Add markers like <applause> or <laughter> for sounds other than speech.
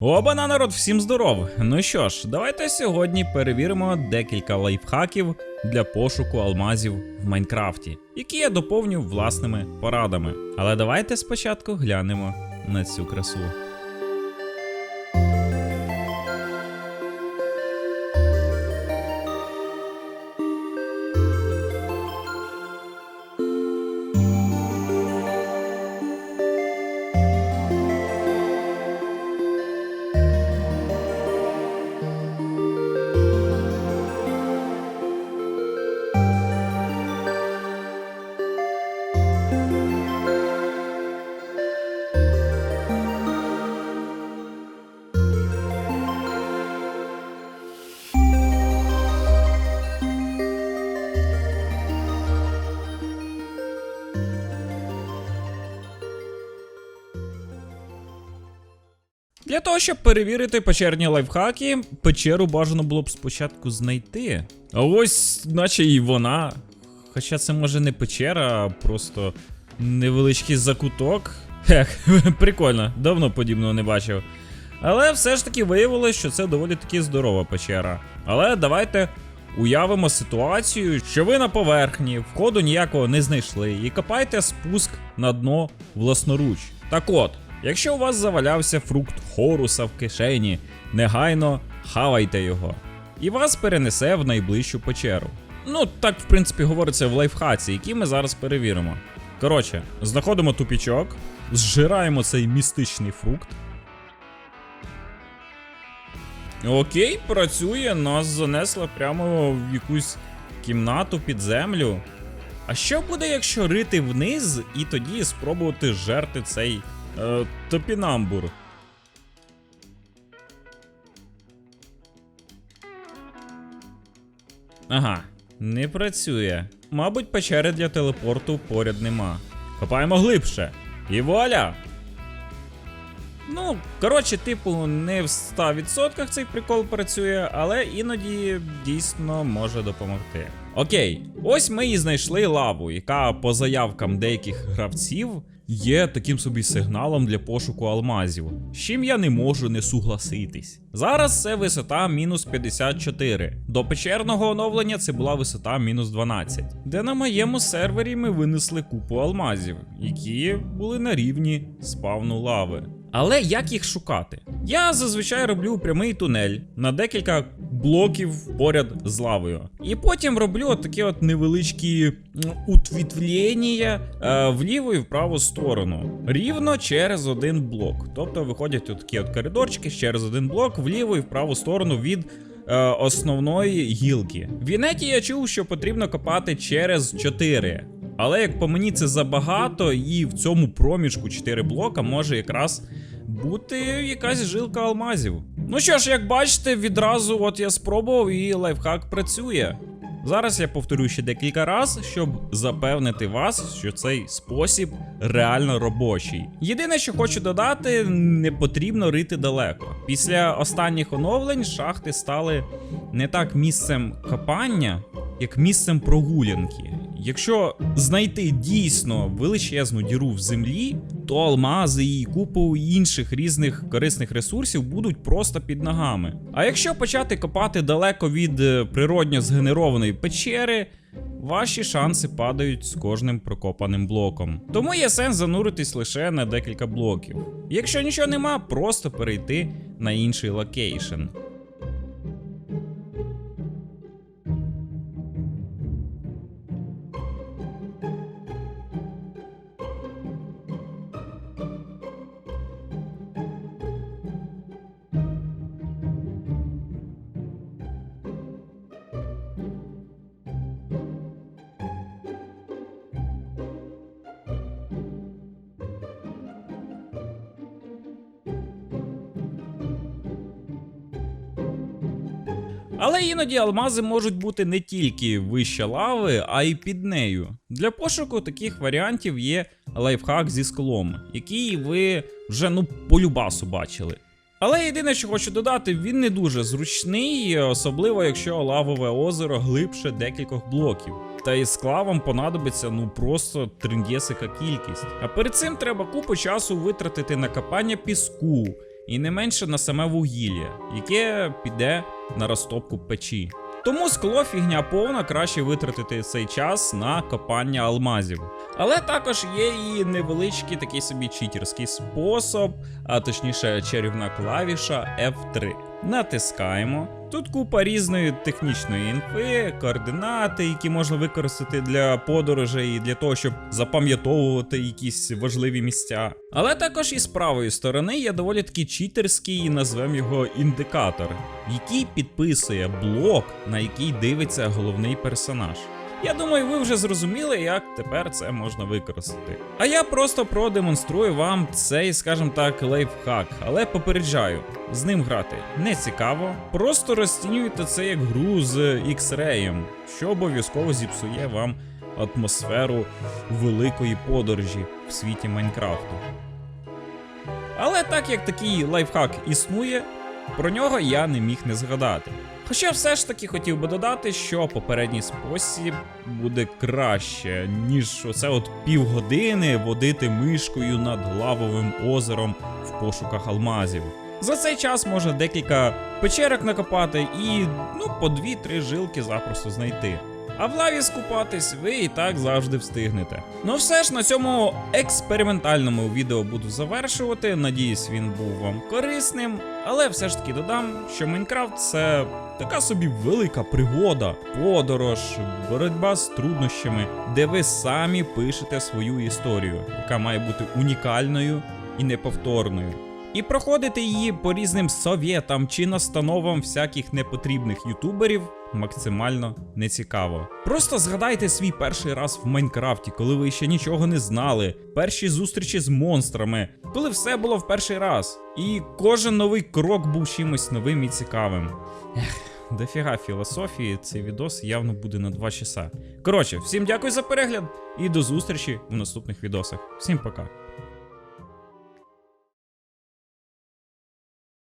Обана народ, всім здоров! Ну що ж, давайте сьогодні перевіримо декілька лайфхаків для пошуку алмазів в Майнкрафті, які я доповню власними порадами. Але давайте спочатку глянемо на цю красу. Для того, щоб перевірити печерні лайфхаки, печеру бажано було б спочатку знайти. А ось, наче і вона. Хоча це може не печера, а просто невеличкий закуток. Хех, <laughs> прикольно, давно подібного не бачив. Але все ж таки виявилось, що це доволі таки здорова печера. Але давайте уявимо ситуацію, що ви на поверхні, входу ніякого не знайшли, і копаєте спуск на дно власноруч. Так от, якщо у вас завалявся фрукт хоруса в кишені, негайно хавайте його. І вас перенесе в найближчу печеру. Ну, так, в принципі, говориться в лайфхаці, який ми зараз перевіримо. Коротше, знаходимо тупічок, зжираємо цей містичний фрукт. Окей, працює, нас занесло прямо в якусь кімнату під землю. А що буде, якщо рити вниз і тоді спробувати жерти цей е, топінамбур? Ага, не працює. Мабуть, печери для телепорту поряд нема. Копаємо глибше. І вуаля! Ну, коротше, типу, не в 100% цей прикол працює, але іноді дійсно може допомогти. Окей, ось ми і знайшли лаву, яка по заявкам деяких гравців є таким собі сигналом для пошуку алмазів, з чим я не можу не сугласитись. Зараз це висота мінус 54. До печерного оновлення це була висота мінус 12, де на моєму сервері ми винесли купу алмазів, які були на рівні спавну лави. Але як їх шукати? Я зазвичай роблю прямий тунель на декілька блоків поряд з лавою. І потім роблю от такі от невеличкі утвітлення е, в і в праву сторону. Рівно через один блок. Тобто виходять от такі от коридорчики через один блок вліво і в праву сторону від. е, Основної гілки. В інеті я чув, що потрібно копати через 4. Але як по мені це забагато, і в цьому проміжку 4 блока може якраз бути якась жилка алмазів. Ну що ж, як бачите, відразу от я спробував і лайфхак працює. Зараз я повторю ще декілька разів, щоб запевнити вас, що цей спосіб реально робочий. Єдине, що хочу додати, не потрібно рити далеко. Після останніх оновлень шахти стали не так місцем копання, як місцем прогулянки. Якщо знайти дійсно величезну діру в землі, то алмази і купу інших різних корисних ресурсів будуть просто під ногами. А якщо почати копати далеко від е, природньо згенерованої печери, ваші шанси падають з кожним прокопаним блоком. Тому є сенс зануритись лише на декілька блоків. Якщо нічого нема, просто перейти на інший локейшн. Але іноді алмази можуть бути не тільки вище лави, а й під нею. Для пошуку таких варіантів є лайфхак зі склом, який ви вже ну полюбасу бачили. Але єдине, що хочу додати, він не дуже зручний, особливо якщо лавове озеро глибше декількох блоків. Та із склавом понадобиться ну просто триндєсика кількість. А перед цим треба купу часу витратити на копання піску, і не менше на саме вугілля, яке піде на розтопку печі. Тому скло фігня повна, краще витратити цей час на копання алмазів. Але також є і невеличкий такий собі читерський спосіб, а точніше чарівна клавіша F3. Натискаємо. Тут купа різної технічної інфи, координати, які можна використати для подорожей і для того, щоб запам'ятовувати якісь важливі місця. Але також і з правої сторони є доволі такий читерський, назвемо його індикатор, який підписує блок, на який дивиться головний персонаж. Я думаю, ви вже зрозуміли, як тепер це можна використати. А я просто продемонструю вам цей, скажімо так, лайфхак, але попереджаю, з ним грати не цікаво. Просто розцінюйте це як гру з X-Ray, що обов'язково зіпсує вам атмосферу великої подорожі в світі Майнкрафту. Але так як такий лайфхак існує, про нього я не міг не згадати. Хоча все ж таки хотів би додати, що попередній спосіб буде краще, ніж оце от півгодини водити мишкою над лавовим озером в пошуках алмазів. За цей час можна декілька печерок накопати і ну по 2-3 жилки запросто знайти. А в лаві скупатись ви і так завжди встигнете. Ну все ж на цьому експериментальному відео буду завершувати. Надіюсь, він був вам корисним. Але все ж таки додам, що Майнкрафт це така собі велика пригода, подорож, боротьба з труднощами, де ви самі пишете свою історію, яка має бути унікальною і неповторною. І проходити її по різним совєтам чи настановам всяких непотрібних ютуберів максимально нецікаво. Просто згадайте свій перший раз в Майнкрафті, коли ви ще нічого не знали, перші зустрічі з монстрами, коли все було в перший раз. І кожен новий крок був чимось новим і цікавим. Ех, дофіга філософії, цей відос явно буде на 2 часа. Коротше, всім дякую за перегляд і до зустрічі в наступних відосах. Всім пока.